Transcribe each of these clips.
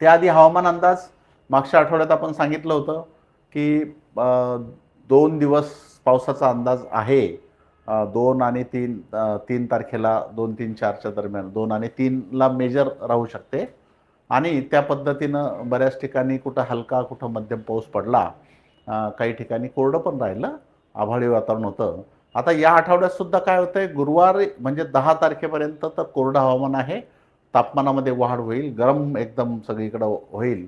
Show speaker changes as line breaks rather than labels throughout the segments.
त्याआधी हवामान अंदाज मागच्या आठवड्यात आपण सांगितलं होतं की दोन दिवस पावसाचा अंदाज आहे. दोन आणि तीन तीन तारखेला दोन तीन चारच्या दरम्यान दोन आणि तीनला मेजर राहू शकते. आणि त्या पद्धतीनं बऱ्याच ठिकाणी कुठं हलका कुठं मध्यम पाऊस पडला काही ठिकाणी कोरडं पण राहिलं आभाळी वातावरण होतं. आता या आठवड्यात सुद्धा काय होतंय? गुरुवार म्हणजे दहा तारखेपर्यंत तर कोरडं हवामान आहे. तापमानामध्ये वाढ होईल गरम एकदम सगळीकडं होईल.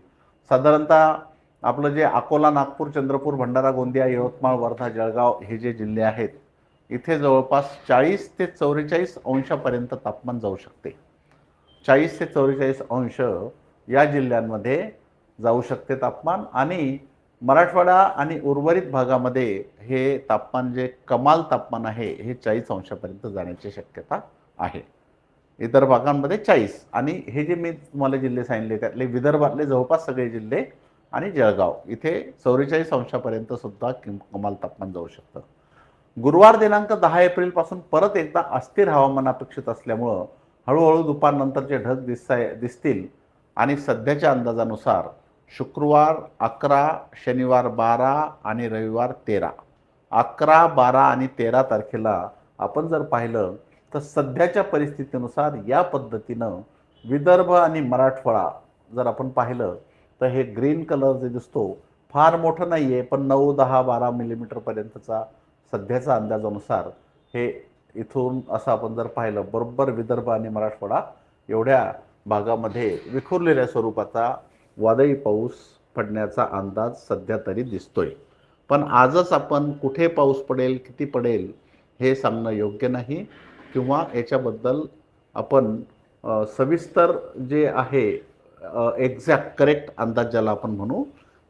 साधारणतः आपलं जे अकोला नागपूर चंद्रपूर भंडारा गोंदिया यवतमाळ वर्धा जळगाव हे जे जिल्हे आहेत इथे जवळपास चाळीस ते चौवेचाळीस अंशापर्यंत तापमान जाऊ शकते. चाळीस ते चौवेचाळीस अंश या जिल्ह्यांमध्ये जाऊ शकते तापमान आणि मराठवाडा आणि उर्वरित भागामध्ये हे तापमान जे कमाल तापमान आहे हे चाळीस अंशापर्यंत जाण्याची शक्यता आहे. इतर भागांमध्ये चाळीस. आणि हे जे मी तुम्हाला जिल्हे सांगितले त्यातले विदर्भातले जवळपास सगळे जिल्हे आणि जळगाव. इथे चौवेचाळीस अंशापर्यंत सुद्धा किम कमाल तापमान जाऊ शकतं. गुरुवार दिनांक दहा एप्रिलपासून परत एकदा अस्थिर हवामान अपेक्षित असल्यामुळं हळूहळू दुपारनंतरचे ढग दिसताय दिसतील. आणि सध्याच्या अंदाजानुसार शुक्रवार अकरा शनिवार बारा आणि रविवार तेरा. अकरा बारा आणि तेरा तारखेला आपण जर पाहिलं तर सध्याच्या परिस्थितीनुसार या पद्धतीनं विदर्भ आणि मराठवाडा जर आपण पाहिलं तर हे ग्रीन कलर जे दिसतो फार मोठं नाही आहे पण नऊ दहा बारा मिलीमीटरपर्यंतचा सध्याचा अंदाजानुसार हे इथून असं आपण जर पाहिलं बरोबर विदर्भ आणि मराठवाडा एवढ्या भागामध्ये विखुरलेल्या स्वरूपाचा वादळी पाऊस पडण्याचा अंदाज सध्या तरी दिसतोय. पण आजच आपण कुठे पाऊस पडेल किती पडेल हे सांगणं योग्य नाही. किंवा याच्याबद्दल आपण सविस्तर जे आहे एक्झॅक्ट करेक्ट अंदाज ज्याला आपण म्हणू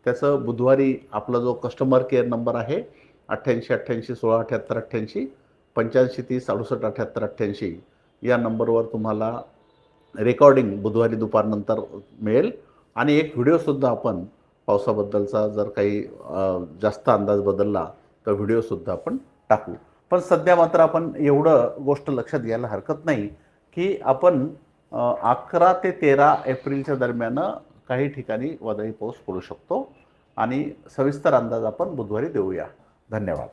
त्याचं बुधवारी आपला जो कस्टमर केअर नंबर आहे अठ्ठ्याऐंशी अठ्ठ्याऐंशी सोळा अठ्ठ्याहत्तर अठ्ठ्याऐंशी पंच्याऐंशी तीस अडुसष्ट अठ्ठ्याहत्तर अठ्ठ्याऐंशी या नंबरवर तुम्हाला रेकॉर्डिंग बुधवारी दुपारनंतर मिळेल. आणि एक व्हिडिओसुद्धा आपण पावसाबद्दलचा जर काही जास्त अंदाज बदलला तर व्हिडिओसुद्धा आपण टाकू. पण सध्या मात्र आपण एवढं गोष्ट लक्षात घ्यायला हरकत नाही की आपण अकरा ते तेरा एप्रिलच्या दरम्यान काही ठिकाणी वादळी पाऊस पडू शकतो. आणि सविस्तर अंदाज आपण बुधवारी देऊया. धन्यवाद.